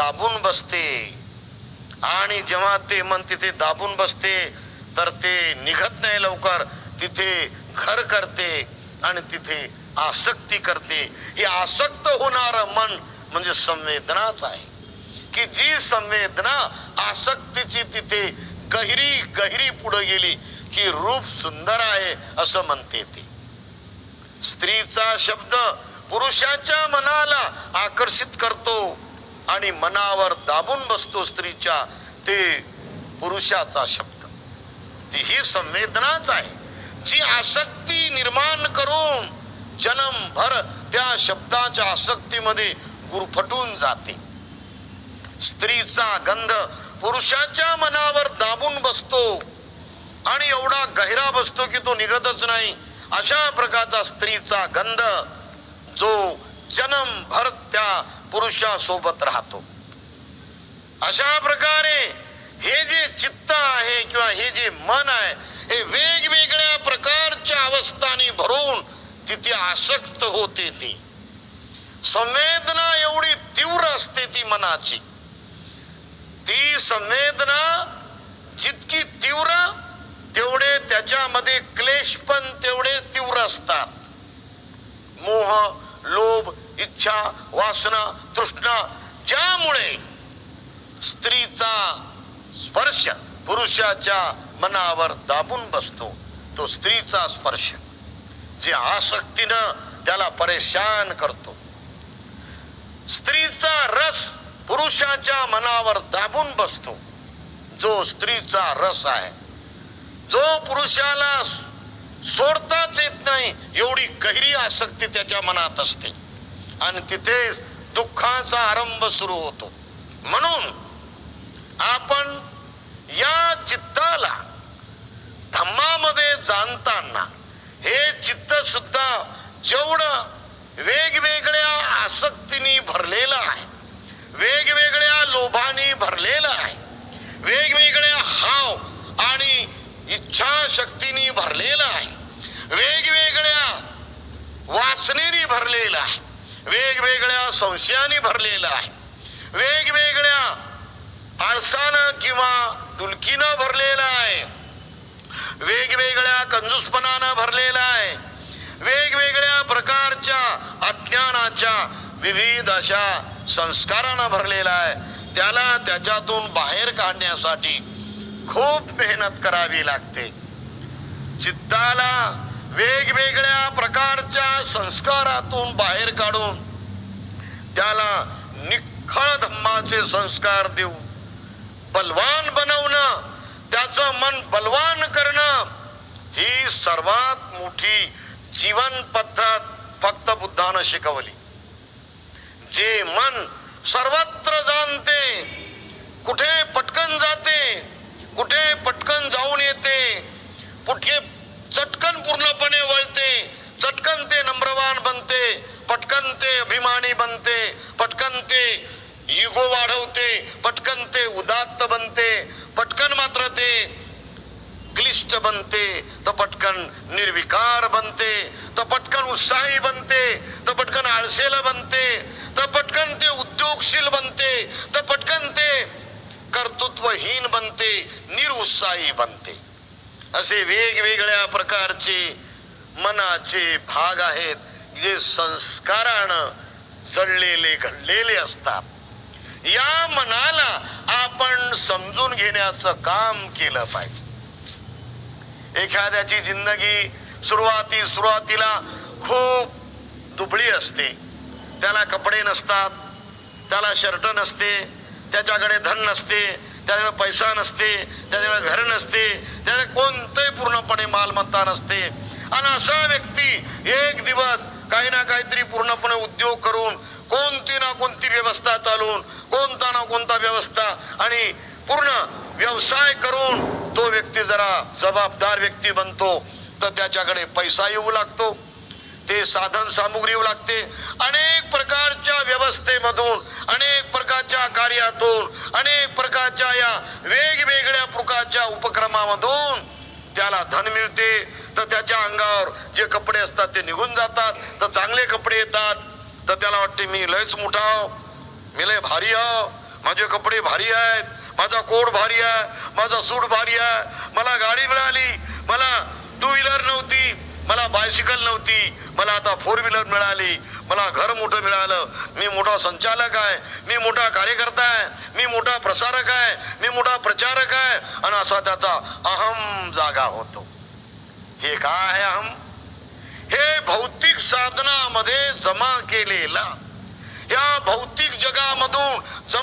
दाबून बसते. आणि जेव्हा ते मन तिथे दाबून बसते तर ते निघत नाही लवकर. तिथे घर करते आणि तिथे आसक्ती करते. हे आसक्त होणार मन म्हणजे संवेदनाच आहे. की जी संवेदना आसक्तीची तिथे गहिरी गहिरी पुढे गेली की रूप सुंदर आहे असं म्हणते ते. स्त्रीचा शब्द पुरुषाच्या मनाला आकर्षित करतो. आणि मनावर दाबून बसतो स्त्रीच्या ते पुरुषाचा शब्द. ती ही संवेदनाच आहे. जी आसक्ती निर्माण करून जन्मभर त्या शब्दाच्या आसक्तीमध्ये गुरफटून जाते. स्त्रीचा गंध पुरुषाच्या मनावर दाबून बसतो आणि एवढा गहिरा बसतो की तो निघतच नाही. अशा प्रकारचा स्त्रीचा गंध जो जन्मभर त्या पुरुषासोबत राहतो. अशा प्रकारे हे जे चित्त आहे किंवा हे जे मन आहे हे वेगवेगळ्या प्रकारच्या अवस्थांनी भरून तिथे आसक्त होते ती. संवेदना एवढी तीव्र असते ती मनाची. ती संवेदना जितकी तीव्र तेवढे त्याच्यामध्ये क्लेश पण तेवढे तीव्र असतात. मोह लोभ इच्छा वासना तृष्णा ज्यामुळे स्त्रीचा स्पर्श पुरुषाच्या मनावर दाबून बसतो तो स्त्रीचा स्पर्श. जे आसक्तीनं त्याला परेशान करतो. स्त्रीचा रस पुरुषाच्या मनावर दाबून बसतो. जो स्त्रीचा रस आहे जो पुरुषाला सोडताच येत नाही एवढी गहिरी आसक्ती त्याच्या मनात असते. आणि तिथेच दुःखाचा आरंभ सुरू होतो. म्हणून आपण या चित्ताला धम्मामध्ये जाणताना हे चित्त सुद्धा जेवढं वेगवेगळ्या आसक्तीने भरलेलं आहे वेगवेगळ्या लोभाने भरलेलं आहे वेगवेगळ्या हाव आणि इच्छाशक्तीने भरलेलं आहे वेगवेगळ्या वाचनेने भरलेलं आहे वेगवेगळ्या संशयाने भरलेलं आहे. वेगवेगळ्या आळसानं किंवा दुलकीनं भरलेलं आहे. वेगवेगळ्या कंजूसपणानं भरलेलं आहे. वेगवेगळ्या प्रकारच्या अज्ञानाच्या विविध अशा संस्कारानं भरलेला आहे. त्याला त्याच्यातून बाहेर काढण्यासाठी खूप मेहनत करावी लागते. चित्ताला वेगवेगळ्या प्रकारच्या संस्कारातून बाहेर काढून त्याला निखळ धम्माचे संस्कार देऊ. बलवान बनवणं त्याचं मन बलवान करणं ही सर्वात मोठी जीवन पद्धत फक्त बुद्धानं शिकवली. जे मन सर्वत्र जाणते कुठे पटकन जाते कुठे पटकन जाऊन येते कुठे चटकन पूर्णपणे वळते चटकन ते नम्रवान बनते पटकन ते अभिमानी बनते पटकन ते युगो वाढवते पटकन ते उदात्त बनते पटकन मात्र ते क्लिष्ट बनते तर पटकन निर्विकार बनते तर पटकन उत्साही बनते तर पटकन आळसेल बनते तर पटकन ते उद्योगशील बनते तर पटकन ते कर्तृत्वहीन बनते निरुत्साही बनते. असे वेगवेगळ्या प्रकारचे मनाचे भाग आहेत. जे संस्कारानं चढलेले घडलेले असतात. या मनाला आपण समजून घेण्याचं काम केलं पाहिजे. एखाद्याची जिंदगी सुरुवाती सुरुवातीला खूप दुबळी असते. त्याला कपडे नसतात त्याला शर्ट नसते त्याच्याकडे धन नसते त्याच्याकडे पैसा नसते त्याच्याकडे घर नसते त्याच्याकडे कोणतंही पूर्णपणे मालमत्ता नसते. आणि असा व्यक्ती एक दिवस काही ना काहीतरी पूर्णपणे उद्योग करून कोणती ना कोणती व्यवस्था चालवून कोणता ना कोणता व्यवस्था आणि पूर्ण व्यवसाय करून तो व्यक्ती जरा जबाबदार व्यक्ती बनतो तर त्याच्याकडे पैसा येऊ लागतो ते साधन सामुग्री येऊ लागते. अनेक प्रकारच्या व्यवस्थेमधून अनेक प्रकारच्या कार्यातून अनेक प्रकारच्या या वेगवेगळ्या प्रकारच्या उपक्रमामधून त्याला धन मिळते. तर त्याच्या अंगावर जे कपडे असतात ते निघून जातात तर चांगले कपडे येतात. तर त्याला वाटते मी लयच मोठा मी लय भारी आहो. माझे कपडे भारी आहेत. माझा कोट भारी आहे. माझा सूट भारी आहे. मला गाडी मिळाली. मला टू व्हीलर नव्हती. मला बायसिकल नव्हती. मला आता फोर व्हीलर मिळाली. मला घर मोठं मिळालं. मी मोठा संचालक आहे. मी मोठा कार्यकर्ता आहे. मी मोठा प्रसारक आहे. मी मोठा प्रचारक आहे. आणि असा त्याचा अहम जागा होतो. हे काय आहे अहम हे भौतिक साधनामध्ये जमा केलेला या भौतिक जगामधून जमा